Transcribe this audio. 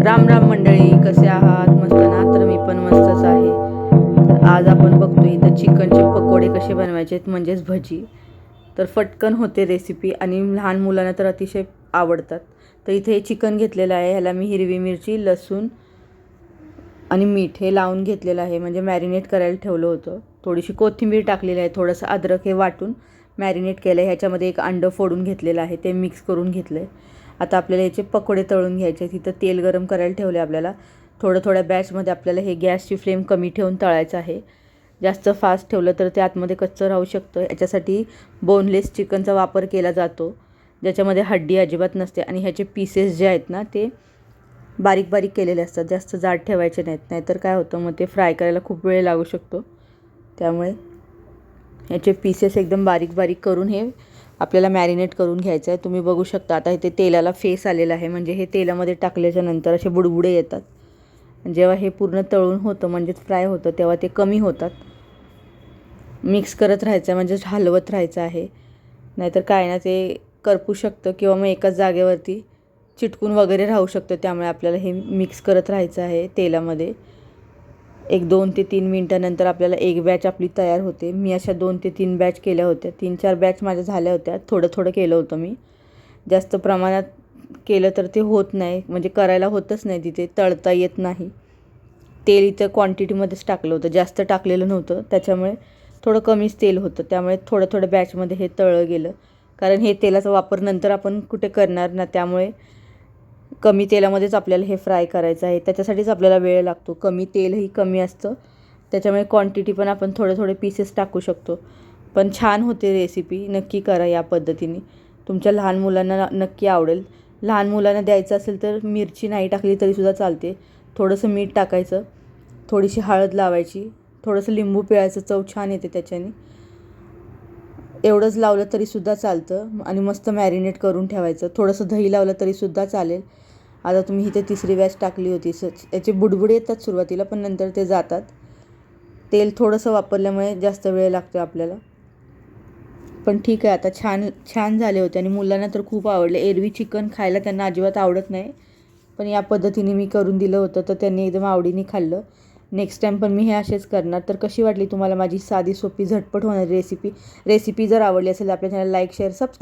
राम राम मंडळी कसे आहात? मस्त ना? तर मी पण मस्तच आहे. तर आज आपण बघतो इथं चिकनचे पकोडे कसे बनवायचे म्हणजेच भजी. तर फटकन होते रेसिपी आणि लहान मुलांना तर अतिशय आवडतात. तर इथे हे चिकन घेतलेलं आहे ह्याला मी हिरवी मिरची लसूण आणि मीठ हे लावून घेतलेलं आहे. म्हणजे मॅरिनेट करायला ठेवलं होतं. थोडीशी कोथिंबीर टाकलेली आहे थोडंसं अद्रक हे वाटून मॅरिनेट केलं आहे ह्याच्यामध्ये एक अंडं फोडून घेतलेलं आहे ते मिक्स करून घेतलं आहे आता आपल्याला याचे पकोडे तळून घ्यायचे तिथं तेल गरम करायला ठेवले आपल्याला. थोडं थोड्या बॅचमध्ये आपल्याला हे गॅसची फ्लेम कमी ठेवून तळायचं आहे. जास्त फास्ट ठेवलं तर ते आतमध्ये कच्चं राहू शकतं. याच्यासाठी बोनलेस चिकनचा वापर केला जातो. ज्याच्यामध्ये हड्डी अजिबात नसते आणि ह्याचे पीसेस जे आहेत ना ते बारीक बारीक केलेले असतात. जास्त जाड ठेवायचे नाहीत. नाहीतर काय होतं मग ते फ्राय करायला खूप वेळ लागू शकतो. त्यामुळे ह्याचे पीसेस एकदम बारीक बारीक करून हे आपल्याला मॅरिनेट करून घ्यायचं आहे तुम्ही बघू शकता आता इथे तेलाला फेस आलेला आहे. म्हणजे हे तेलामध्ये टाकल्याच्या नंतर असे बुडबुडे येतात. जेव्हा हे पूर्ण तळून होतं म्हणजेच फ्राय होतं तेव्हा ते कमी होतात. मिक्स करत राहायचं आहे म्हणजेच हलवत राहायचं आहे. नाहीतर काय ना ते करपू शकतं किंवा मग एकाच जागेवरती चिटकून वगैरे राहू शकतं. त्यामुळे आपल्याला हे मिक्स करत राहायचं आहे तेलामध्ये. एक दोन ते तीन मिनटानंतर आपल्याला एक बॅच आपली तयार होते. मी अशा दोन ते तीन बॅच केल्या होत्या. तीन चार बॅच माझ्या झाल्या होत्या. थोडं थोडं केलं होतं मी. जास्त प्रमाणात केलं तर ते होत नाही. म्हणजे करायला होतच नाही तिथे. तळता येत नाही. तेल इथं क्वांटिटीमध्येच टाकलं होतं. जास्त टाकलेलं नव्हतं. त्याच्यामुळे थोडं कमीच तेल होतं. त्यामुळे थोडं थोडं बॅचमध्ये हे तळलं गेलं. कारण हे तेलाचा वापर नंतर आपण कुठे करणार ना त्यामुळे कमी तेलामध्येच आपल्याला हे फ्राय करायचं आहे. त्याच्यासाठीच आपल्याला वेळ लागतो. कमी तेलही कमी असतं. त्याच्यामुळे क्वांटिटी पण आपण थोडे थोडे पीसेस टाकू शकतो. पण छान होते रेसिपी नक्की करा या पद्धतीने. तुमच्या लहान मुलांना नक्की आवडेल. लहान मुलांना द्यायचं असेल तर मिरची नाही टाकली तरीसुद्धा चालते. थोडंसं मीठ टाकायचं. थोडीशी हळद लावायची. थोडंसं लिंबू पिळायचं. चव छान येते त्याच्याने. एवढंच लावलं तरीसुद्धा चालतं. आणि मस्त मॅरिनेट करून ठेवायचं. थोडंसं दही लावलं तरीसुद्धा चालेल. आता तुम्ही इथे तिसरी बॅच टाकली होती. स याचे बुडबुडे येतात सुरुवातीला पण नंतर ते जातात. तेल थोडंसं वापरल्यामुळे जास्त वेळ लागतो आपल्याला. पण ठीक आहे आता छान छान झाले होते आणि मुलांना तर खूप आवडले. एरवी चिकन खायला त्यांना अजिबात आवडत नाही. पण या पद्धतीने मी करून दिलं होतं तर त्यांनी एकदम आवडीने खाल्लं. नेक्स्ट टाईम पण मी हे असेच करणार. तर कशी वाटली तुम्हाला माझी साधी सोपी झटपट होणारी रेसिपी? रेसिपी जर आवडली असेल आपल्या चॅनल लाईक शेअर सबस्क्राईब